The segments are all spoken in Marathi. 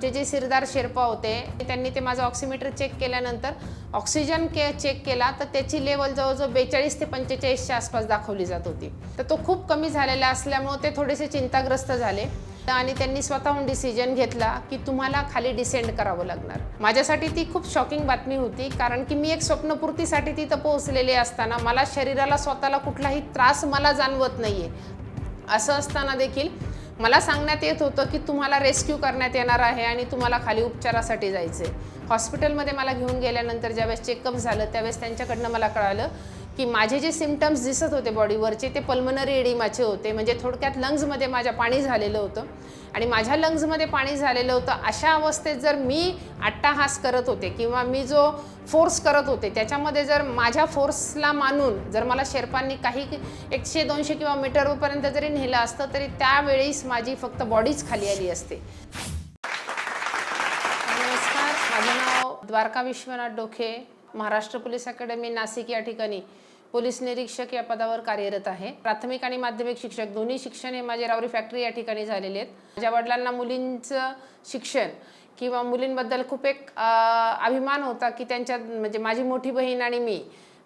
जे जे सिरदार शेर्पा होते त्यांनी ते माझं ऑक्सिमीटर चेक केल्यानंतर ऑक्सिजन के चेक केला तर त्याची लेवल जवळजवळ बेचाळीस ते पंचेचाळीसच्या आसपास दाखवली जात होती. तर तो खूप कमी झालेला असल्यामुळे ते थोडेसे चिंताग्रस्त झाले. आणि त्यांनी स्वतःहून डिसिजन घेतला की तुम्हाला खाली डिसेंड करावं लागणार. माझ्यासाठी ती खूप शॉकिंग बातमी होती कारण की मी एक स्वप्नपूर्तीसाठी तिथं पोहोचलेली असताना मला शरीराला स्वतःला कुठलाही त्रास मला जाणवत नाही आहे असं असताना देखील मला सांगण्यात येत होतं की तुम्हाला रेस्क्यू करण्यात येणार आहे आणि तुम्हाला खाली उपचारासाठी जायचं आहे हॉस्पिटलमध्ये मला घेऊन गेल्यानंतर ज्यावेळेस चेकअप झालं त्यावेळेस त्यांच्याकडनं मला कळालं की माझे जे सिमटम्स दिसत होते बॉडीवरचे ते पल्मनरी एडिमाचे होते. म्हणजे थोडक्यात लंग्समध्ये माझ्या पाणी झालेलं होतं. आणि माझ्या लंग्समध्ये पाणी झालेलं होतं अशा अवस्थेत जर मी अट्टाहास करत होते किंवा मी जो फोर्स करत होते त्याच्यामध्ये जर माझ्या फोर्सला मानून जर मला शेर्पांनी काही एकशे दोनशे किंवा मीटरपर्यंत जरी नेलं असतं तरी त्यावेळीस माझी फक्त बॉडीच खाली आली असते. नमस्कार. माझं नाव द्वारका विश्वनाथ डोखे महाराष्ट्र पोलीस अकॅडमी नाशिक या ठिकाणी. पोलीस निरीक्षक या पदावर कार्यरत आहे. प्राथमिक आणि माध्यमिक शिक्षक दोन्ही शिक्षण हे माझे रावरी फॅक्टरी या ठिकाणी झालेले आहेत. माझ्या वडिलांना मुलींचं शिक्षण किंवा मुलींबद्दल खूप एक अभिमान होता की त्यांच्या म्हणजे माझी मोठी बहीण आणि मी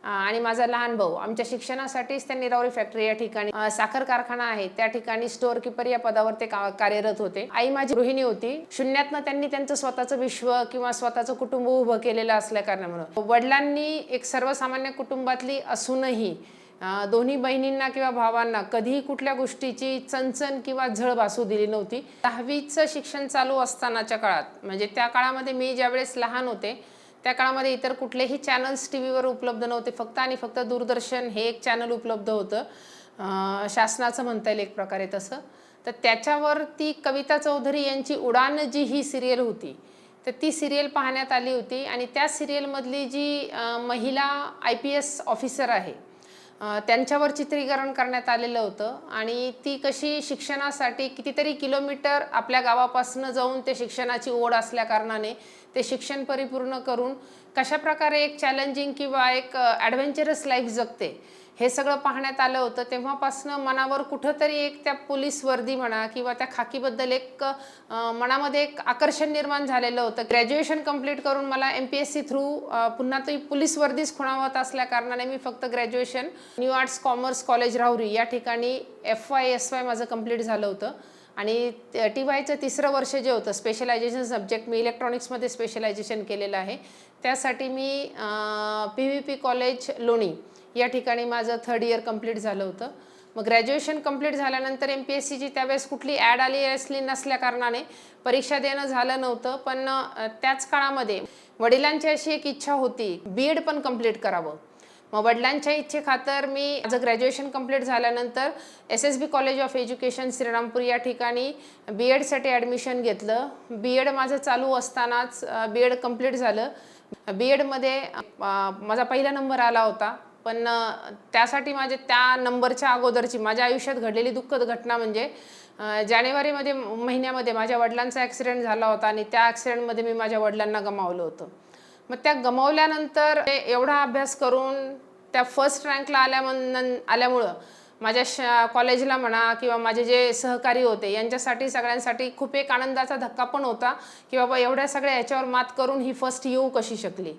आणि माझा लहान भाऊ. आमच्या शिक्षणासाठीच त्यांनी रावरी फॅक्टरी या ठिकाणी साखर कारखाना आहे. त्या ठिकाणी स्टोअर किपर या पदावर ते कार्यरत होते. आई माझी गृहिणी होती. शून्यातनं त्यांनी त्यांचं स्वतःचं विश्व किंवा स्वतःचं कुटुंब उभं केलेलं असल्या कारणामुळे. वडिलांनी एक सर्वसामान्य कुटुंबातली असूनही दोन्ही बहिणींना किंवा भावांना कधीही कुठल्या गोष्टीची चणचण किंवा झळ भासू दिली नव्हती. दहावीचं शिक्षण चालू असतानाच्या काळात म्हणजे त्या काळामध्ये मी ज्यावेळेस लहान होते त्या काळामध्ये इतर कुठलेही चॅनल्स टी व्हीवर उपलब्ध नव्हते. फक्त आणि फक्त दूरदर्शन हे एक चॅनल उपलब्ध होतं. शासनाचं म्हणता येईल एक प्रकारे तसं. तर त्याच्यावर ती कविता चौधरी यांची उडान जी ही सिरियल होती तर ती सिरियल पाहण्यात आली होती. आणि त्या सिरियलमधली जी महिला आय पी एस ऑफिसर आहे त्यांच्यावर चित्रीकरण करण्यात आलेलं होतं. आणि ती कशी शिक्षणासाठी कितीतरी किलोमीटर आपल्या गावापासून जाऊन ते शिक्षणाची ओढ असल्या कारणाने ते शिक्षण परिपूर्ण करून कशा प्रकारे एक चॅलेंजिंग किंवा एक ॲडव्हेंचरस लाईफ जगते हे सगळं पाहण्यात आलं होतं. तेव्हापासनं मनावर कुठंतरी एक त्या पोलीस वर्दी म्हणा किंवा त्या खाकीबद्दल एक मनामध्ये एक आकर्षण निर्माण झालेलं होतं. ग्रॅज्युएशन कंप्लीट करून मला M P S C through पुन्हा ती पोलीस वर्दीच खुणावत असल्या कारणाने मी फक्त graduation new arts commerce college Rahuri या ठिकाणी एफ वाय एस वाय माझं कंप्लीट झालं होतं. आणि टी वायचं तिसरं वर्ष जे होतं स्पेशलायझेशन सब्जेक्ट मी इलेक्ट्रॉनिक्समध्ये स्पेशलायझेशन केलेलं आहे. त्यासाठी मी P V P college Loni या ठिकाणी माझं थर्ड इयर कंप्लीट झालं होतं. मग ग्रॅज्युएशन कंप्लीट झाल्यानंतर एम पी एस सीची त्यावेळेस कुठली ॲड आली असली नसल्या कारणाने परीक्षा देणं झालं नव्हतं. पण त्याच काळामध्ये वडिलांची अशी एक इच्छा होती बी एड पण कंप्लीट करावं. मग वडिलांच्या इच्छेखातर मी माझं ग्रॅज्युएशन कंप्लीट झाल्यानंतर S S B college of education Shrirampur या ठिकाणी बी एडसाठी ॲडमिशन घेतलं. बी एड माझं चालू असतानाच बी एड कंप्लीट झालं. बी एडमध्ये माझा पहिला नंबर आला होता. पण त्यासाठी माझे त्या नंबरच्या अगोदरची माझ्या आयुष्यात घडलेली दुःखद घटना म्हणजे जानेवारीमध्ये महिन्यामध्ये माझ्या वडिलांचा ॲक्सिडेंट झाला होता आणि त्या ॲक्सिडेंटमध्ये मी माझ्या वडिलांना गमावलं होतं. मग त्या गमावल्यानंतर एवढा अभ्यास करून त्या फर्स्ट रँकला आल्यामन आल्यामुळं माझ्या श कॉलेजला म्हणा किंवा माझे जे सहकारी होते यांच्यासाठी सगळ्यांसाठी खूप एक आनंदाचा धक्का पण होता की बाबा एवढ्या सगळ्या याच्यावर मात करून ही फर्स्ट येऊ कशी शकली?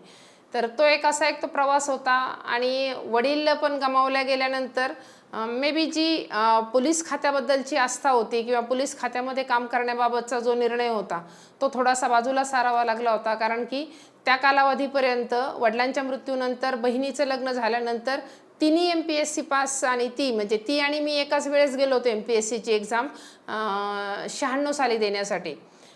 तर तो एक असा एक तो प्रवास होता आणि वडील पण गमावल्या गेल्यानंतर मे बी जी पोलीस खात्याबद्दलची आस्था होती किंवा पोलीस खात्यामध्ये काम करण्याबाबतचा जो निर्णय होता तो थोडासा बाजूला सारावा लागला होता. कारण की त्या कालावधीपर्यंत वडिलांच्या मृत्यूनंतर बहिणीचं लग्न झाल्यानंतर तिन्ही M P S C pass आणि ती म्हणजे ती आणि मी एकाच वेळेस गेलो होतो एम पी एस सीची एक्झाम शहाण्णव साली देण्यासाठी.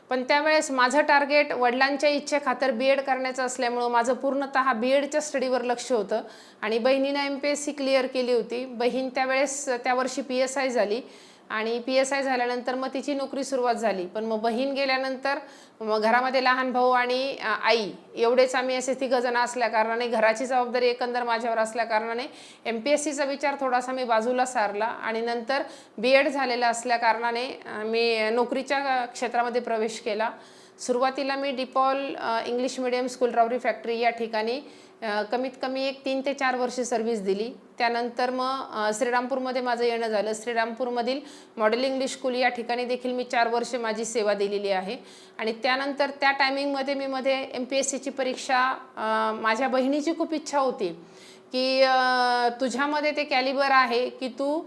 पण त्यावेळेस माझं टार्गेट वडिलांच्या इच्छेखातर बी एड करण्याचं असल्यामुळं माझं पूर्णतः बी एडच्या स्टडीवर लक्ष होतं. आणि बहिणीनं M P S C clear केली होती. बहीण त्यावेळेस त्या वर्षी पी एस आय झाली. आणि पी एस आय झाल्यानंतर मग तिची नोकरी सुरुवात झाली. पण मग बहीण गेल्यानंतर मग घरामध्ये लहान भाऊ आणि आई एवढेच आम्ही असे तिघजणं असल्याकारणाने घराची जबाबदारी एकंदर माझ्यावर असल्याकारणाने एम पी एस सीचा विचार थोडासा मी बाजूला सारला आणि नंतर बी एड झालेला असल्याकारणाने मी नोकरीच्या क्षेत्रामध्ये प्रवेश केला. सुरुवातीला मी डिपॉल इंग्लिश मिडियम स्कूल रावरी फॅक्टरी या ठिकाणी कमीत कमी एक तीन ते चार वर्ष सर्व्हिस दिली. त्यानंतर मग श्रीरामपूरमध्ये माझं येणं झालं. श्रीरामपूरमधील मॉडेल इंग्लिश स्कूल या ठिकाणी देखील मी चार वर्ष माझी सेवा दिलेली आहे. आणि त्यानंतर त्या टायमिंगमध्ये मी मध्ये एम पी एस सीची परीक्षा माझ्या बहिणीची खूप इच्छा होती. की तुझ्यामध्ये ते कॅलिबर आहे की तू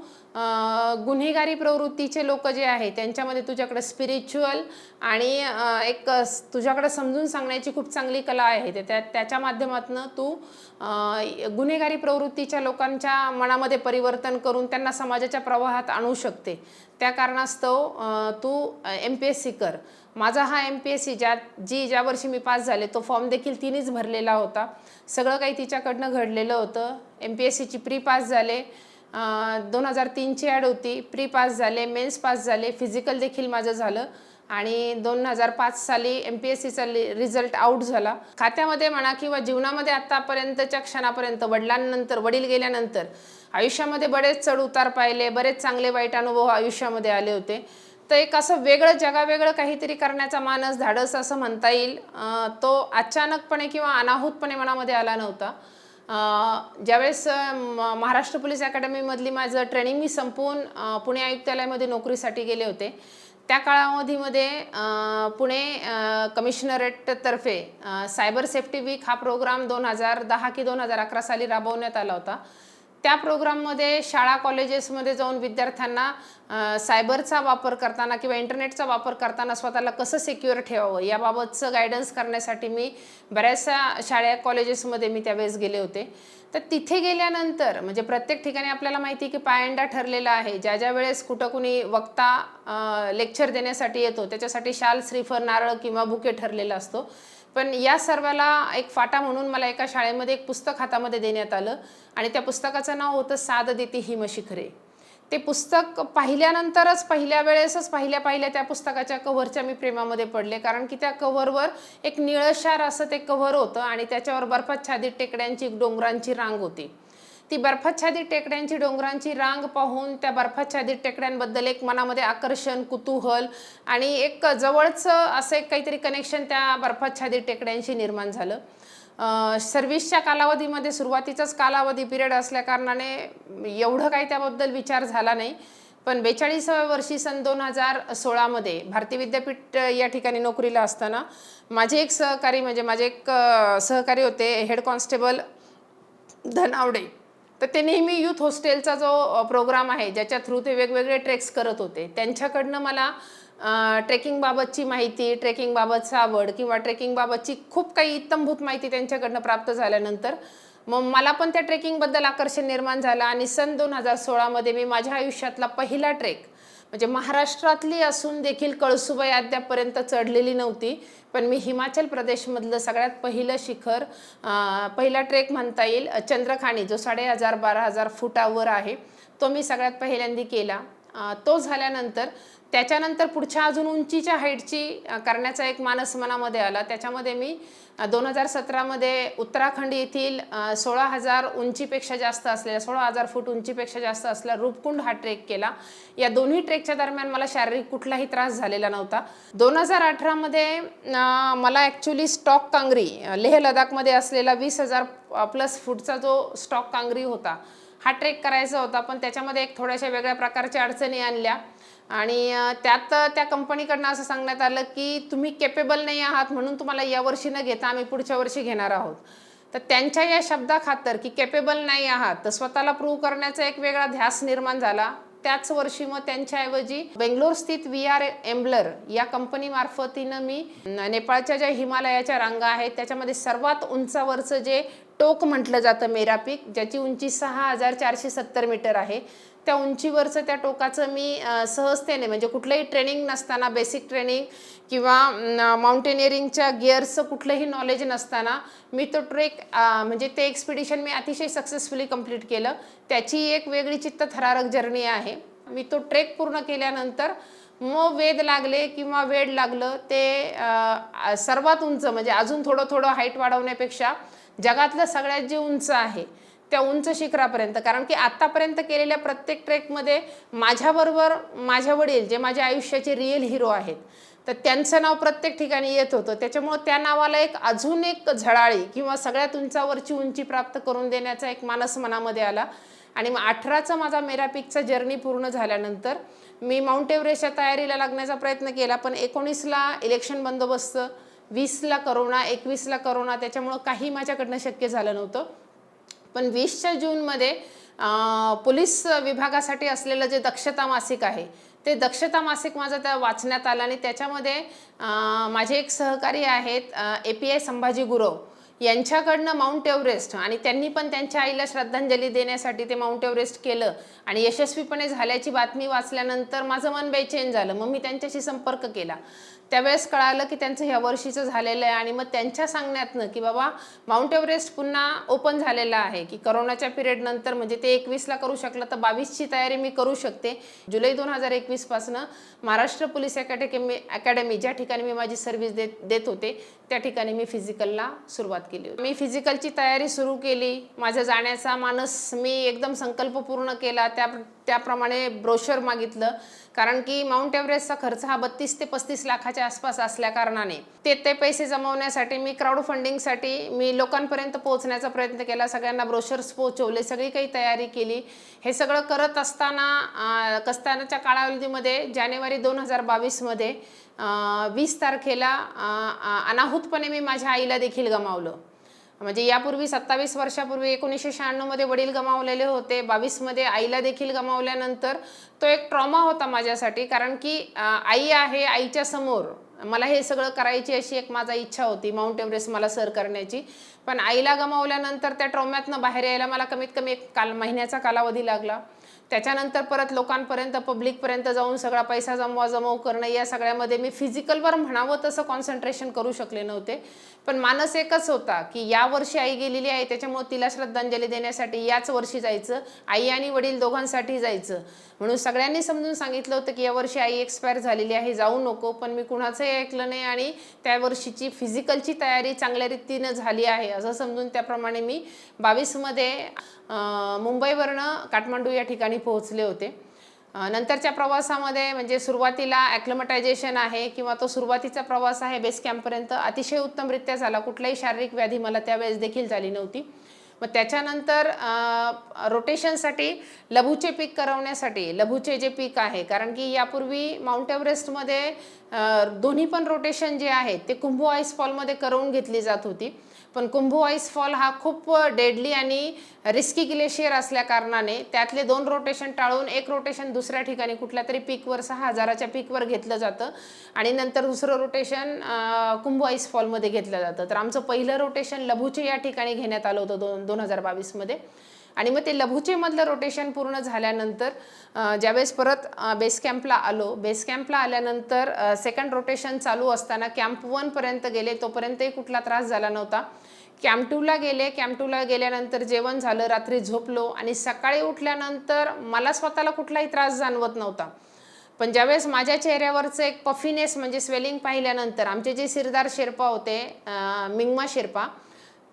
गुन्हेगारी प्रवृत्तीचे लोक जे आहे त्यांच्यामध्ये तुझ्याकडे स्पिरिच्युअल आणि एक तुझ्याकडं तुझ्याकडे समजून सांगण्याची खूप चांगली कला आहे. ते त्या त्याच्या माध्यमातून तू गुन्हेगारी प्रवृत्तीच्या लोकांच्या मनामध्ये परिवर्तन करून त्यांना समाजाच्या प्रवाहात आणू शकते. त्या कारणास्तव तू एम पी एस सी कर. माझा हा एम पी एस सी ज्या जी ज्या वर्षी मी पास झाले तो फॉर्म देखील तिनेच भरलेला होता. सगळं काही तिच्याकडनं घडलेलं होतं. एम पी एस सीची प्री पास झाले. दोन हजार तीनची ॲड होती. प्री पास झाले मेन्स पास झाले फिजिकल देखील माझं झालं. आणि दोन हजार पाच साली एम पी एस सीचा रिझल्ट आऊट झाला. खात्यामध्ये म्हणा किंवा जीवनामध्ये आत्तापर्यंतच्या क्षणापर्यंत वडिलांनंतर वडील गेल्यानंतर आयुष्यामध्ये बरेच चढ उतार पाहिले बरेच चांगले वाईट अनुभव आयुष्यामध्ये आले होते. तर एक असं वेगळं जगावेगळं काहीतरी करण्याचा मानस धाडस असं म्हणता येईल. तो अचानकपणे किंवा अनाहूतपणे मनामध्ये आला नव्हता. ज्यावेळेस म- महाराष्ट्र पोलीस अकॅडमीमधली माझं ट्रेनिंग मी संपवून पुणे आयुक्तालयामध्ये नोकरीसाठी गेले होते. त्या काळावधीमध्ये पुणे कमिशनरेटतर्फे सायबर सेफ्टी वीक हा प्रोग्राम दोन हजार दहा की दोन हजार अकरा साली राबवण्यात आला होता. त्या प्रोग्राममध्ये शाळा कॉलेजेसमध्ये जाऊन विद्यार्थ्यांना सायबरचा वापर करताना किंवा इंटरनेटचा वापर करताना स्वतःला कसं सिक्युअर ठेवावं याबाबतचं गायडन्स करण्यासाठी मी बऱ्याचशा शाळा कॉलेजेसमध्ये मी त्यावेळेस गेले होते. तर तिथे गेल्यानंतर म्हणजे प्रत्येक ठिकाणी आपल्याला माहिती आहे की पायंडा ठरलेला आहे. ज्या ज्या वेळेस कुठं कुणी वक्ता लेक्चर देण्यासाठी येतो त्याच्यासाठी शाल श्रीफर नारळ किंवा बुके ठरलेला असतो. पण या सर्वाला एक फाटा म्हणून मला एका शाळेमध्ये एक पुस्तक हातामध्ये देण्यात आलं आणि त्या पुस्तकाचं नाव होतं साद देते हिम शिखरे ते पुस्तक पाहिल्यानंतरच पहिल्या वेळेसच पहिल्या पहिल्या त्या पुस्तकाच्या कव्हरच्या मी प्रेमामध्ये पडले. कारण की त्या कव्हरवर एक निळशार असं ते कव्हर होतं आणि त्याच्यावर बर्फाच्छादित टेकड्यांची एक डोंगरांची रांग होती. ती बर्फाच्छादित टेकड्यांची डोंगरांची रांग पाहून त्या बर्फाच्छादित टेकड्यांबद्दल एक मनामध्ये आकर्षण कुतूहल आणि एक जवळचं असं एक काहीतरी कनेक्शन त्या बर्फाच्छादित टेकड्यांशी निर्माण झालं. सर्व्हिसच्या कालावधीमध्ये सुरुवातीचाच कालावधी पिरियड असल्याकारणाने एवढं काही त्याबद्दल विचार झाला नाही. पण बेचाळीसाव्या वर्षी सन दोन हजार सोळामध्ये भारतीय विद्यापीठ या ठिकाणी नोकरीला असताना माझे एक सहकारी म्हणजे माझे एक सहकारी होते हेड कॉन्स्टेबल धनावडे. तर ते नेहमी यूथ हॉस्टेलचा जो प्रोग्राम आहे ज्याच्या थ्रू ते वेगवेगळे ट्रेक्स करत होते त्यांच्याकडनं मला ट्रेकिंगबाबतची माहिती ट्रेकिंगबाबतचा आवड किंवा ट्रेकिंगबाबतची खूप काही इत्तमभूत माहिती त्यांच्याकडनं प्राप्त झाल्यानंतर मग मला पण त्या ट्रेकिंगबद्दल आकर्षण निर्माण झालं आणि सन दोन हजार सोळामध्ये मी माझ्या आयुष्यातला पहिला ट्रेक म्हणजे महाराष्ट्रातली असून देखील कळसुबाई अद्यापर्यंत चढलेली नव्हती पण मी हिमाचल प्रदेशमधलं सगळ्यात पहिलं शिखर पहिला ट्रेक म्हणता येईल चंद्रखाणी जो साडे हजार बारा हजार फुटावर आहे तो मी सगळ्यात पहिल्यांदी केला. तो झाल्यानंतर त्याच्यानंतर पुढच्या अजून उंचीच्या हाईटची करण्याचा एक मानस मनामध्ये आला. त्याच्यामध्ये मी दोन हजार सतरामध्ये उत्तराखंड येथील सोळा हजार उंचीपेक्षा जास्त असलेल्या सोळा हजार फूट उंचीपेक्षा जास्त असलेला रूपकुंड हा ट्रेक केला. या दोन्ही ट्रेकच्या दरम्यान मला शारीरिक कुठलाही त्रास झालेला नव्हता. दोन हजार अठरामध्ये मला ॲक्च्युली स्टॉक कांगरी लेह लडाखमध्ये असलेला वीस हजार प्लस फूटचा जो स्टॉक कांगरी होता हा ट्रेक करायचा होता. पण त्याच्यामध्ये एक थोड्याशा वेगळ्या प्रकारच्या अडचणी आणल्या. आणि त्यात त्या कंपनीकडनं असं सांगण्यात आलं की तुम्ही केपेबल नाही आहात म्हणून तुम्हाला या वर्षी न घेता आम्ही पुढच्या वर्षी घेणार आहोत. तर त्यांच्या या शब्दाखातर की केपेबल नाही आहात तर स्वतःला प्रूव्ह करण्याचा एक वेगळा ध्यास निर्माण झाला. त्याच वर्षी मग त्यांच्याऐवजी बेंगलोर स्थित व्ही आर एम्बलर या कंपनीमार्फतीनं मी नेपाळच्या ज्या हिमालयाच्या रांगा आहेत त्याच्यामध्ये सर्वात उंचावरचं जे टोक म्हटलं जातं मेरा पीक ज्याची उंची सहा हजार चारशे सत्तर मीटर आहे त्या उंचीवरचं त्या टोकाचं मी सहजतेने म्हणजे कुठलंही ट्रेनिंग नसताना बेसिक ट्रेनिंग किंवा माउंटेनिअरिंगच्या गिअर्सचं कुठलंही नॉलेज नसताना मी तो ट्रेक म्हणजे ते एक्सपिडिशन मी अतिशय सक्सेसफुली कंप्लीट केलं. त्याची एक वेगळी चित्त थरारक जर्नी आहे. मी तो ट्रेक पूर्ण केल्यानंतर मग वेद लागले किंवा वेड लागलं ते सर्वात उंच म्हणजे अजून थोडं थोडं हाईट वाढवण्यापेक्षा जगातलं सगळ्यात जे उंच आहे त्या उंच शिखरापर्यंत. कारण की आत्तापर्यंत केलेल्या प्रत्येक ट्रेकमध्ये माझ्याबरोबर माझ्या वडील जे माझ्या आयुष्याचे रिअल हिरो आहेत तर त्यांचं नाव प्रत्येक ठिकाणी येत होतं. त्याच्यामुळं त्या नावाला एक अजून एक झळाळी किंवा सगळ्यात उंचावरची उंची प्राप्त करून देण्याचा एक मानस मनामध्ये आला. आणि मग अठराचा माझा मेरापिकचा जर्नी पूर्ण झाल्यानंतर मी माउंट एव्हरेस्टच्या तयारीला लागण्याचा प्रयत्न केला पण एकोणीसला इलेक्शन बंदोबस्त वीसला करोना एकवीसला करोना त्याच्यामुळं काही माझ्याकडनं शक्य झालं नव्हतं. पण वीसच्या जूनमध्ये पोलीस विभागासाठी असलेलं जे दक्षता मासिक आहे ते दक्षता मासिक माझं त्या वाचण्यात आलं आणि त्याच्यामध्ये माझे एक सहकारी आहेत A P I Sambhaji Gurav. यांच्याकडनं mount Everest आणि त्यांनी पण त्यांच्या आईला श्रद्धांजली देण्यासाठी ते माउंट एव्हरेस्ट केलं आणि यशस्वीपणे झाल्याची बातमी वाचल्यानंतर माझं मन बेचैन झालं. मग मी त्यांच्याशी संपर्क केला. त्यावेळेस कळालं की त्यांचं ह्या वर्षीचं झालेलं आहे आणि मग त्यांच्या सांगण्यातनं की बाबा माउंट एव्हरेस्ट पुन्हा ओपन झालेलं आहे की करोनाच्या पिरियड नंतर म्हणजे ते एकवीसला करू शकलं तर बावीसची तयारी मी करू शकते. जुलै दोन हजार एकवीसपासनं महाराष्ट्र पोलीस अकॅडमी अकॅडमी ज्या ठिकाणी मी माझी सर्व्हिस देत देत होते त्या ठिकाणी मी फिजिकलला सुरुवात केली मी फिजिकलची तयारी सुरू केली. माझा जाण्याचा मानस मी एकदम संकल्प पूर्ण केला. त्या त्याप्रमाणे ब्रोशर मागितलं. कारण की माउंट एव्हरेस्टचा खर्च हा बत्तीस ते पस्तीस लाखाच्या आसपास असल्या कारणाने. ते ते पैसे जमवण्यासाठी मी क्राऊड फंडिंगसाठी मी लोकांपर्यंत पोहोचण्याचा प्रयत्न केला. सगळ्यांना ब्रोशर्स पोहोचवले सगळी काही तयारी केली. हे सगळं करत असताना कस्तानाच्या कालावधीमध्ये जानेवारी दोन हजार बावीसमध्ये वीस तारखेला अनाहूतपणे मी माझ्या आईला देखील गमावलं. म्हणजे यापूर्वी सत्तावीस वर्षापूर्वी एकोणीसशे शहाण्णवमध्ये वडील गमावलेले होते. बावीसमध्ये आईला देखील गमावल्यानंतर तो एक ट्रॉमा होता माझ्यासाठी. कारण की आई आहे आईच्या समोर. मला हे सगळं करायची अशी एक माझा इच्छा होती माउंट एव्हरेस्ट मला सर करण्याची. पण आईला गमावल्यानंतर त्या ट्रॉम्यातनं बाहेर यायला मला कमीत कमी एक काल महिन्याचा कालावधी लागला. त्याच्यानंतर परत लोकांपर्यंत पब्लिकपर्यंत जाऊन सगळा पैसा जमवा जमव करणं या सगळ्यामध्ये मी फिजिकलवर म्हणावं तसं कॉन्सन्ट्रेशन करू शकले नव्हते. पण मानस एकच होता की या वर्षी आई गेलेली आहे त्याच्यामुळे तिला श्रद्धांजली देण्यासाठी याच वर्षी जायचं आई आणि वडील दोघांसाठी जायचं. म्हणून सगळ्यांनी समजून सांगितलं होतं की यावर्षी आई एक्सपायर झालेली आहे जाऊ नको पण मी कुणाचंही ऐकलं नाही आणि त्या वर्षीची फिजिकलची तयारी चांगल्या रीतीनं झाली आहे असं समजून त्याप्रमाणे मी बावीसमध्ये मुंबईवरनं काठमांडू या ठिकाणी पोहोचले होते. नंतरच्या प्रवासामध्ये म्हणजे सुरुवातीला ॲक्लमटायझेशन आहे किंवा तो सुरुवातीचा प्रवास आहे बेस कॅम्पपर्यंत अतिशय उत्तमरित्या झाला. कुठलाही शारीरिक व्याधी मला त्यावेळेस देखील झाली नव्हती. मग त्याच्यानंतर रोटेशनसाठी लघुचे पीक करवण्यासाठी लघुचे जे पीक आहे कारण की यापूर्वी माउंट एव्हरेस्टमध्ये दोन्ही पण रोटेशन जे आहे ते कुंभो आईस फॉलमध्ये करवून घेतली जात होती. पण कुंभू आईस फॉल हा खूप डेडली आणि रिस्की ग्लेशियर असल्या कारणाने त्यातले दोन रोटेशन टाळून एक रोटेशन दुसऱ्या ठिकाणी कुठल्या तरी पीकवर सहा हजाराच्या पीकवर घेतलं जातं. आणि नंतर दुसरं रोटेशन कुंभो आईस फॉलमध्ये घेतलं जातं. तर आमचं पहिलं रोटेशन लभूचे या ठिकाणी घेण्यात आलं होतं दोन दोन हजार बावीसमध्ये आणि मग ते लघुचेमधलं रोटेशन पूर्ण झाल्यानंतर ज्यावेळेस परत बेस कॅम्पला आलो बेस कॅम्पला आल्यानंतर सेकंड रोटेशन चालू असताना कॅम्प वनपर्यंत गेले तोपर्यंतही कुठला त्रास झाला नव्हता. कॅम्टूला गेले. कॅम्टूला गेल्यानंतर जेवण झालं रात्री झोपलो आणि सकाळी उठल्यानंतर मला स्वतःला कुठलाही त्रास जाणवत नव्हता. पण ज्यावेळेस माझ्या चेहऱ्यावरचं एक पफिनेस म्हणजे स्वेलिंग पाहिल्यानंतर आमचे जे सिरदार शेर्पा होते मिंगमा शेर्पा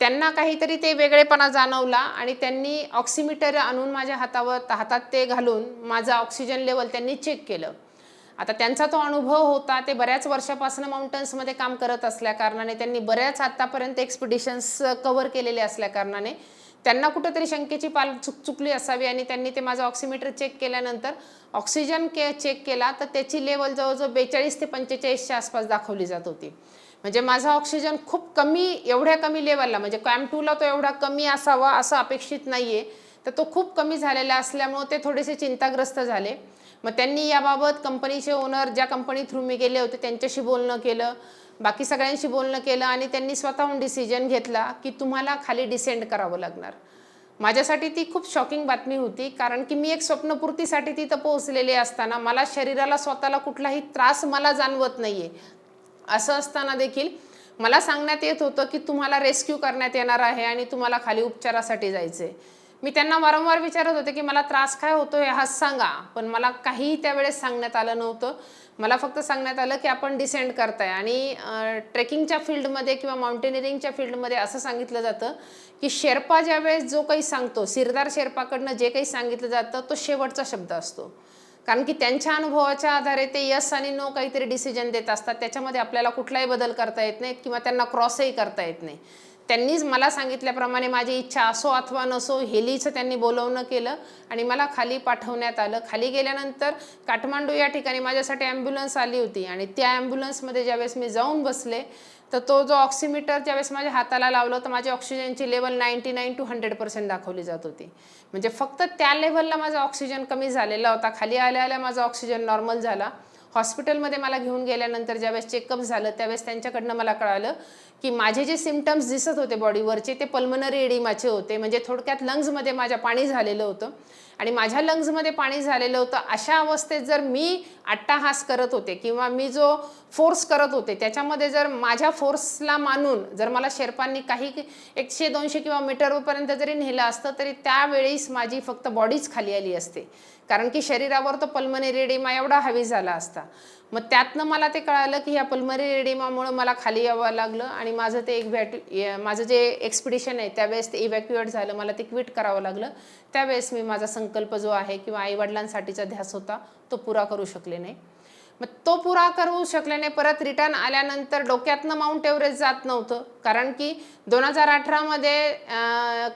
त्यांना काहीतरी ते वेगळेपणा जाणवला आणि त्यांनी ऑक्सिमीटर आणून माझ्या हातावर हातात ते घालून माझं ऑक्सिजन लेवल त्यांनी चेक केलं. आता त्यांचा तो अनुभव होता ते बऱ्याच वर्षापासून माउंटन्समध्ये काम करत असल्या कारणाने त्यांनी बऱ्याच आत्तापर्यंत एक्सपिडिशन्स कव्हर केलेले असल्या कारणाने त्यांना कुठंतरी शंकेची पाल चुक चुकली असावी आणि त्यांनी ते माझं ऑक्सिमीटर चेक केल्यानंतर ऑक्सिजन के चेक केला तर त्याची लेवल जवळजवळ बेचाळीस ते पंचेचाळीसच्या आसपास दाखवली जात होती. म्हणजे माझा ऑक्सिजन खूप कमी एवढ्या कमी लेवलला म्हणजे कॅम्प टूला तो एवढा कमी असावा असं अपेक्षित नाही आहे तर तो खूप कमी झालेला असल्यामुळं ते थोडेसे चिंताग्रस्त झाले. मग त्यांनी याबाबत कंपनीचे ओनर ज्या कंपनी थ्रू मी गेले होते त्यांच्याशी बोलणं केलं. बाकी सगळ्यांशी बोलणं केलं आणि त्यांनी स्वतःहून डिसिजन घेतला की तुम्हाला खाली डिसेंड करावं लागणार. माझ्यासाठी ती खूप शॉकिंग बातमी होती कारण की मी एक स्वप्नपूर्तीसाठी तिथं पोहोचलेले असताना मला शरीराला स्वतःला कुठलाही त्रास मला जाणवत नाही आहे असं असताना देखील मला सांगण्यात येत होतं की तुम्हाला रेस्क्यू करण्यात येणार आहे आणि तुम्हाला खाली उपचारासाठी जायचं आहे मी त्यांना वारंवार विचारत होते की मला त्रास काय होतोय हा सांगा. पण मला काहीही त्यावेळेस सांगण्यात आलं नव्हतं. मला फक्त सांगण्यात आलं की आपण डिसेंड करताय. आणि ट्रेकिंगच्या फील्डमध्ये किंवा माउंटेनिअरिंगच्या फील्डमध्ये असं सांगितलं जातं की शेर्पा ज्यावेळेस जो काही सांगतो सिरदार शेर्पाकडनं जे काही सांगितलं जातं तो शेवटचा शब्द असतो. कारण की त्यांच्या अनुभवाच्या आधारे ते यस आणि नो काहीतरी डिसिजन देत असतात. त्याच्यामध्ये आपल्याला कुठलाही बदल करता येत नाहीत किंवा त्यांना क्रॉसही करता येत नाही. त्यांनीच मला सांगितल्याप्रमाणे माझी इच्छा असो अथवा नसो हेलीचं त्यांनी बोलवणं केलं आणि मला खाली पाठवण्यात आलं. खाली गेल्यानंतर काठमांडू या ठिकाणी माझ्यासाठी ॲम्ब्युलन्स आली होती आणि त्या ॲम्ब्युलन्समध्ये ज्यावेळेस मी जाऊन बसले तर तो जो ऑक्सिमीटर ज्यावेळेस माझ्या हाताला लावलं तर माझी ऑक्सिजनची level ninety nine to hundred percent दाखवली जात होती. म्हणजे फक्त त्या लेवलला माझा ऑक्सिजन कमी झालेला होता. खाली आल्या आल्या माझा ऑक्सिजन नॉर्मल झाला. हॉस्पिटलमध्ये मला घेऊन गेल्यानंतर ज्यावेळेस चेकअप झालं त्यावेळेस त्यांच्याकडनं मला कळालं की माझे जे सिमटम्स दिसत होते बॉडीवरचे ते पल्मनरी एडिमाचे होते. म्हणजे थोडक्यात लंग्समध्ये माझ्या पाणी झालेलं होतं. आणि माझ्या लंग्समध्ये पाणी झालेलं होतं अशा अवस्थेत जर मी अट्टाहास करत होते किंवा मी जो फोर्स करत होते त्याच्यामध्ये जर माझ्या फोर्सला मानून जर मला शेर्पांनी काही एकशे दोनशे किंवा मीटरपर्यंत जरी नेलं असतं तरी त्यावेळीस माझी फक्त बॉडीच खाली आली असते. कारण की शरीरावर तो पल्मनी रेडिमा एवढा हवी झाला असता. मग त्यातनं मला ते कळालं की ह्या पल्मरी रेडिमामुळं मला खाली यावं लागलं आणि माझं ते एक व्हॅट माझं जे एक्सपिडिशन आहे त्यावेळेस ते इव्हॅक्युएट झालं. मला ते क्विट करावं लागलं. त्यावेळेस मी माझा संकल्प जो आहे किंवा आईवडिलांसाठीचा ध्यास होता तो पुरा करू शकले नाही. मग तो पुरा करू शकले नाही परत रिटर्न आल्यानंतर डोक्यातनं माउंट एव्हरेस्ट जात नव्हतं. कारण की दोन हजार अठरामध्ये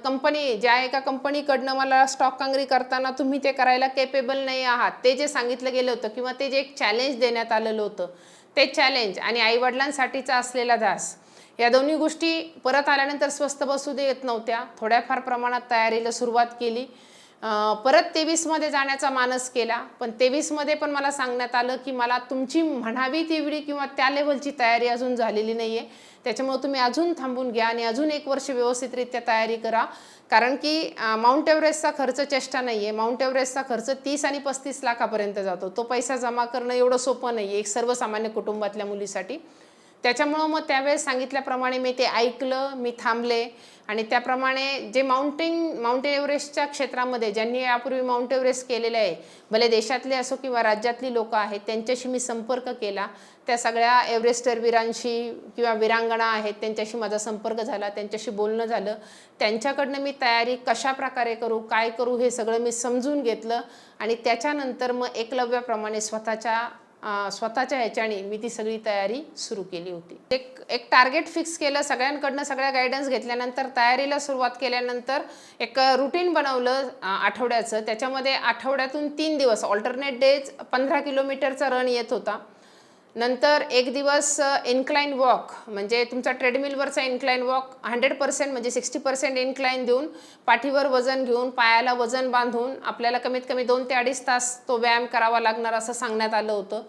कंपनी ज्या एका कंपनीकडनं मला स्टॉक कांगरी करताना तुम्ही ते करायला केपेबल नाही आहात. ते जे सांगितलं गेलं होतं किंवा ते जे एक चॅलेंज देण्यात आलेलं होतं ते चॅलेंज आणि आईवडिलांसाठीचा असलेला ध्यास या दोन्ही गोष्टी परत आल्यानंतर स्वस्त बसू देत नव्हत्या. थोड्याफार प्रमाणात तयारीला सुरुवात केली. परत तेवीसमध्ये जाण्याचा मानस केला. पण तेवीसमध्ये पण मला सांगण्यात आलं की मला तुमची म्हणावी तेवढी किंवा त्या लेवलची तयारी अजून झालेली नाही आहे त्याच्यामुळे तुम्ही अजून थांबून घ्या आणि अजून एक वर्ष व्यवस्थितरित्या तयारी करा. कारण की माउंट एव्हरेस्टचा खर्च चेष्टा नाही आहे माउंट एव्हरेस्टचा खर्च तीस आणि पस्तीस लाखापर्यंत जातो. तो पैसा जमा करणं एवढं सोपं नाही आहे एक सर्वसामान्य कुटुंबातल्या मुलीसाठी. त्याच्यामुळं मग त्यावेळेस सांगितल्याप्रमाणे मी ते ऐकलं मी थांबले. आणि त्याप्रमाणे जे माउंटेन माउंट एव्हरेस्टच्या क्षेत्रामध्ये ज्यांनी यापूर्वी माउंट एव्हरेस्ट केलेलं आहे भले देशातले असो किंवा राज्यातली लोकं आहेत त्यांच्याशी मी संपर्क केला. त्या सगळ्या एव्हरेस्टर वीरांशी किंवा वीरांगणा आहेत त्यांच्याशी माझा संपर्क झाला त्यांच्याशी बोलणं झालं. त्यांच्याकडनं मी तयारी कशा प्रकारे करू काय करू हे सगळं मी समजून घेतलं. आणि त्याच्यानंतर मग एकलव्याप्रमाणे स्वतःच्या स्वतःच्या ह्याच्याने मी ती सगळी तयारी सुरू केली होती. एक एक टार्गेट फिक्स केलं सगळ्यांकडनं सगळ्या गायडन्स घेतल्यानंतर तयारीला सुरुवात केल्यानंतर एक रुटीन बनवलं आठवड्याचं. त्याच्यामध्ये आठवड्यातून तीन दिवस ऑल्टरनेट डेज पंधरा किलोमीटरचा रन येत होता. नंतर एक दिवस इन्क्लाइन वॉक म्हणजे तुमचा ट्रेडमिलवरचा इन्क्लाइन वॉक हंड्रेड पर्सेंट म्हणजे सिक्स्टी पर्सेंट इन्क्लाइन देऊन पाठीवर वजन घेऊन पायाला वजन बांधून आपल्याला कमीत कमी दोन ते अडीच तास तो व्यायाम करावा लागणार असं सांगण्यात आलं होतं.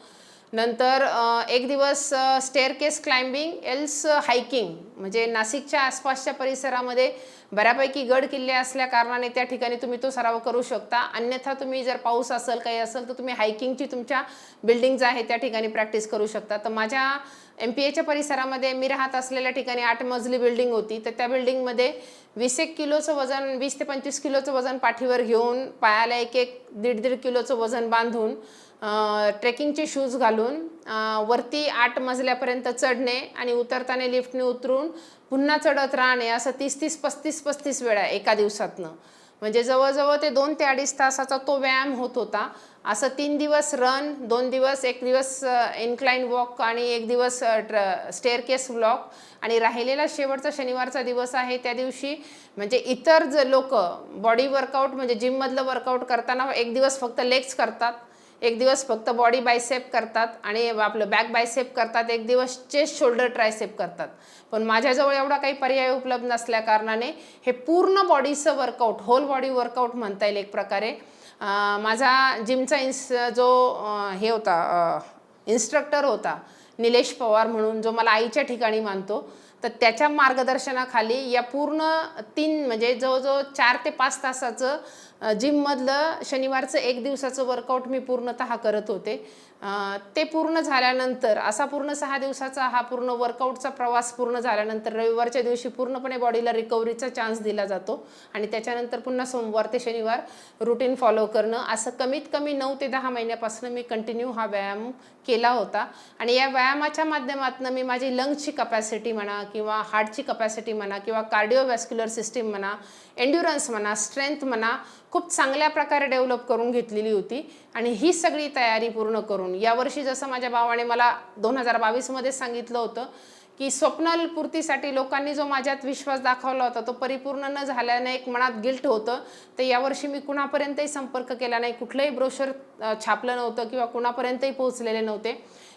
नंतर एक दिवस staircase climbing else hiking म्हणजे नाशिकच्या आसपासच्या परिसरामध्ये बऱ्यापैकी गड किल्ले असल्या कारणाने त्या ठिकाणी तुम्ही तो सराव करू शकता. अन्यथा तुम्ही जर पाऊस असेल काही असेल तर तुम्ही हायकिंगची तुमच्या बिल्डिंग्ज आहे त्या ठिकाणी प्रॅक्टिस करू शकता. तर माझ्या एम पी एच्या परिसरामध्ये मी राहत असलेल्या ठिकाणी आठ मजली बिल्डिंग होती. तर त्या बिल्डिंगमध्ये वीस एक किलोचं वजन वीस ते पंचवीस किलोचं वजन पाठीवर घेऊन पायाला एक एक दीड दीड किलोचं वजन बांधून ट्रेकिंगचे शूज घालून वरती आठ मजल्यापर्यंत चढणे आणि उतरताना लिफ्टने उतरून पुन्हा चढत राहणे असं तीस तीस पस्तीस पस्तीस वेळा एका दिवसातनं. म्हणजे जवळजवळ ते दोन ते अडीच तासाचा तो व्यायाम होत होता. असं तीन दिवस रन दोन दिवस एक दिवस इन्क्लाइन वॉक आणि एक दिवस स्टेअर केस व्लॉक. आणि राहिलेला शेवटचा शनिवारचा दिवस आहे त्या दिवशी. म्हणजे इतर ज लोक बॉडी वर्कआउट म्हणजे जिममधलं वर्कआउट करताना एक दिवस फक्त लेग्स करतात. एक दिवस फक्त बॉडी बायसेप करतात आणि आपलं बॅक बायसेप करतात एक दिवस चेस्ट शोल्डर ट्रायसेप करतात. पण माझ्याजवळ एवढा काही पर्याय उपलब्ध नसल्या कारणाने हे पूर्ण बॉडीचं वर्कआउट होल बॉडी वर्कआउट म्हणता येईल एक प्रकारे. माझा जिमचा इन्स जो हे होता इन्स्ट्रक्टर होता निलेश पवार म्हणून जो मला आईच्या ठिकाणी मानतो तर त्याच्या मार्गदर्शनाखाली या पूर्ण तीन म्हणजे जवळजवळ चार ते पाच तासाचं जिममधलं शनिवारचं एक दिवसाचं वर्कआउट मी पूर्णतः करत होते. ते पूर्ण झाल्यानंतर असा पूर्ण सहा दिवसाचा हा पूर्ण वर्कआउटचा प्रवास पूर्ण झाल्यानंतर रविवारच्या दिवशी पूर्णपणे बॉडीला रिकव्हरीचा चान्स दिला जातो. आणि त्याच्यानंतर पुन्हा सोमवार ते शनिवार रुटीन फॉलो करणं असं कमीत कमी नऊ ते दहा महिन्यापासून मी कंटिन्यू हा व्यायाम केला होता. आणि या व्यायामाच्या माध्यमातून मी माझी लंग्सची कपॅसिटी म्हणा किंवा हार्टची कपॅसिटी म्हणा किंवा कार्डिओवॅस्क्युलर सिस्टीम म्हणा एन्ड्युरन्स म्हणा स्ट्रेंथ म्हणा खूप चांगल्या प्रकारे डेव्हलप करून घेतलेली होती. आणि ही सगळी तयारी पूर्ण करून यावर्षी जसं माझ्या भावाने मला दोन हजार बावीसमध्ये सांगितलं होतं की स्वप्नपूर्तीसाठी लोकांनी जो माझ्यात विश्वास दाखवला होता तो परिपूर्ण न झाल्याने एक मनात गिल्ट होतं. तर यावर्षी मी कुणापर्यंतही संपर्क केला नाही. कुठलंही ब्रोशर छापलं नव्हतं किंवा कुणापर्यंतही पोहोचलेले नव्हते.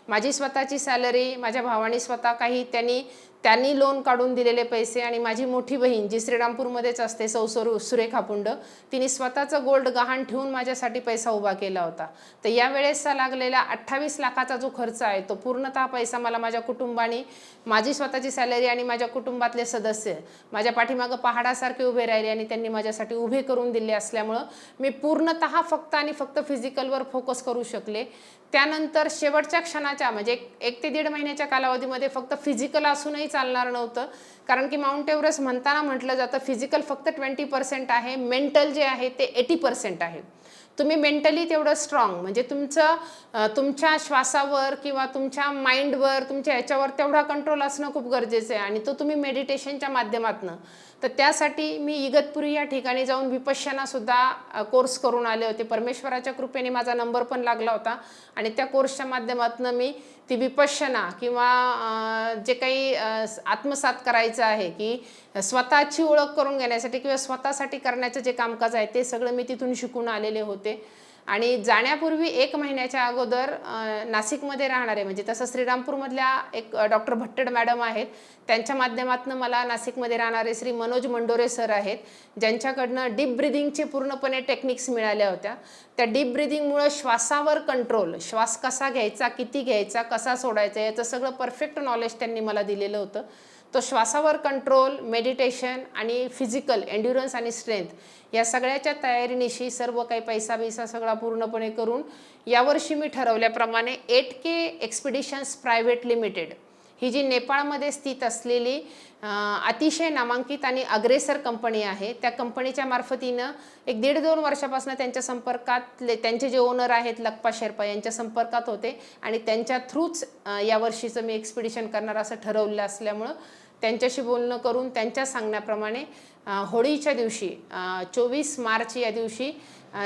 माझी स्वतःची सॅलरी माझ्या भावाने स्वतः काही त्यांनी त्यांनी लोन काढून दिलेले पैसे आणि माझी मोठी बहीण जी श्रीरामपूरमध्येच असते सौसरू सुरेखापुंड तिने स्वतःचं गोल्ड गहाण ठेवून माझ्यासाठी पैसा उभा केला होता. तर यावेळेसचा लागलेला अठ्ठावीस लाखाचा जो खर्च आहे तो पूर्णतः पैसा मला माझ्या कुटुंबाने माझी स्वतःची सॅलरी आणि माझ्या कुटुंबातले सदस्य माझ्या पाठीमागं पहाडासारखे उभे राहिले आणि त्यांनी माझ्यासाठी उभे करून दिले असल्यामुळं मी पूर्णतः फक्त आणि फक्त फिजिकलवर फोकस करू शकले. त्यानंतर शेवटच्या क्षणाच्या म्हणजे एक ते दीड महिन्याच्या कालावधीमध्ये फक्त फिजिकल असूनही चालणार नव्हतं. कारण की माउंट एव्हरेस्ट म्हणताना म्हटलं जातं फिजिकल फक्त ट्वेंटी पर्सेंट आहे मेंटल जे आहे ते एटी पर्सेंट आहे. तुम्ही मेंटली तेवढं स्ट्रॉंग म्हणजे तुमचं तुमच्या श्वासावर किंवा तुमच्या माइंडवर तुमच्या ह्याच्यावर तेवढा कंट्रोल असणं खूप गरजेचं आहे. आणि तो तुम्ही मेडिटेशनच्या माध्यमातनं तर त्यासाठी मी इगतपुरी या ठिकाणी जाऊन विपश्यनासुद्धा कोर्स करून आले होते. परमेश्वराच्या कृपेने माझा नंबर पण लागला होता. आणि त्या कोर्सच्या माध्यमातून मी ती विपश्यना किंवा जे काही आत्मसात करायचं आहे की स्वतःची ओळख करून घेण्यासाठी किंवा स्वतःसाठी करण्याचं जे कामकाज आहे ते सगळं मी तिथून शिकून आलेले होते. आणि जाण्यापूर्वी एक महिन्याच्या अगोदर नाशिकमध्ये राहणारे म्हणजे तसं श्रीरामपूरमधल्या एक डॉक्टर भट्टड मॅडम आहेत. त्यांच्या माध्यमातून मला नाशिकमध्ये राहणारे श्री मनोज मंडोरे सर आहेत ज्यांच्याकडनं डीप ब्रिदिंगचे पूर्णपणे टेक्निक्स मिळाल्या होत्या. त्या डीप ब्रिदिंगमुळं श्वासावर कंट्रोल श्वास कसा घ्यायचा किती घ्यायचा कसा सोडायचा याचं सगळं परफेक्ट नॉलेज त्यांनी मला दिलेलं होतं. तो श्वासावर कंट्रोल मेडिटेशन आणि फिजिकल एन्ड्युरन्स आणि स्ट्रेंथ या सगळ्याच्या तयारीनिशी सर्व काही पैसा बिसा सगळा पूर्णपणे करून यावर्षी मी ठरवल्याप्रमाणे eight K expeditions private limited ही जी नेपाळमध्ये स्थित असलेली अतिशय नामांकित आणि अग्रेसर कंपनी आहे त्या कंपनीच्या मार्फतीनं एक दीड दोन वर्षापासून त्यांच्या संपर्कातले त्यांचे जे ओनर आहेत लक्पा शेर्पा यांच्या संपर्कात होते आणि त्यांच्या थ्रूच यावर्षीचं मी एक्सपिडिशन करणार असं ठरवलं असल्यामुळं त्यांच्याशी बोलणं करून त्यांच्या सांगण्याप्रमाणे होळीच्या दिवशी चोवीस मार्च या दिवशी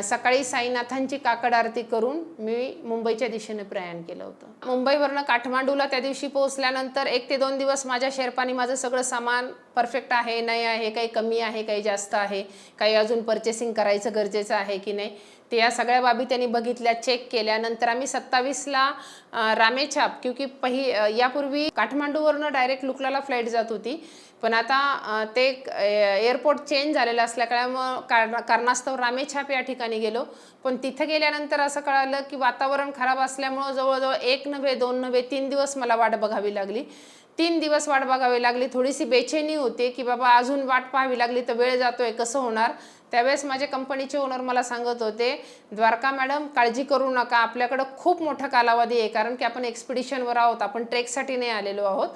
सकाळी साईनाथांची काकड आरती करून मी मुंबईच्या दिशेने प्रयाण केलं होतं. मुंबईवरनं काठमांडूला त्या दिवशी पोहोचल्यानंतर एक ते दोन दिवस माझ्या शेर्पानी माझं सगळं सामान परफेक्ट आहे नाही आहे काही कमी आहे काही जास्त आहे काही अजून पर्चेसिंग करायचं गरजेचं आहे की नाही ते या सगळ्या बाबी त्यांनी बघितल्या चेक केल्या. नंतर आम्ही सत्तावीसला रामेछाप क्योंकि पहि यापूर्वी काठमांडूवरनं डायरेक्ट लुकलाला फ्लाईट जात होती. पण आता ते एअरपोर्ट चेंज झालेलं असल्यामुळं कारण कारणास्तव रामेछाप या ठिकाणी गेलो. पण तिथं गेल्यानंतर असं कळालं की वातावरण खराब असल्यामुळं जवळजवळ एक नव्हे दोन नव्हे तीन दिवस मला वाट बघावी लागली. तीन दिवस वाट बघावी लागली. थोडीशी बेचैनी होते की बाबा अजून वाट पाहावी लागली तर वेळ जातोय कसं होणार? त्यावेळेस माझ्या कंपनीचे ओनर मला सांगत होते द्वारका मॅडम काळजी करू नका आपल्याकडं खूप मोठा कालावधी आहे कारण की आपण एक्सपिडिशनवर आहोत आपण ट्रेकसाठी नाही आलेलो आहोत.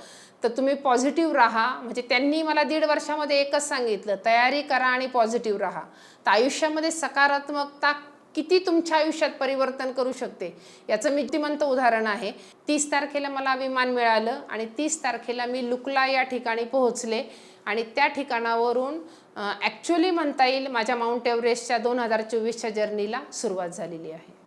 तर तुम्ही पॉझिटिव्ह राहा. म्हणजे त्यांनी मला दीड वर्षामध्ये एकच सांगितलं तयारी करा आणि पॉझिटिव्ह राहा. तर आयुष्यामध्ये सकारात्मकता किती तुमच्या आयुष्यात परिवर्तन करू शकते याचं मितिमंत उदाहरण आहे. तीस तारखेला मला विमान मिळालं आणि तीस तारखेला मी लुकला या ठिकाणी पोहोचले आणि त्या ठिकाणावरून ॲक्च्युली म्हणता येईल माझ्या माउंट एव्हरेस्टच्या दोन हजार चोवीसच्या जर्नीला सुरुवात झालेली आहे.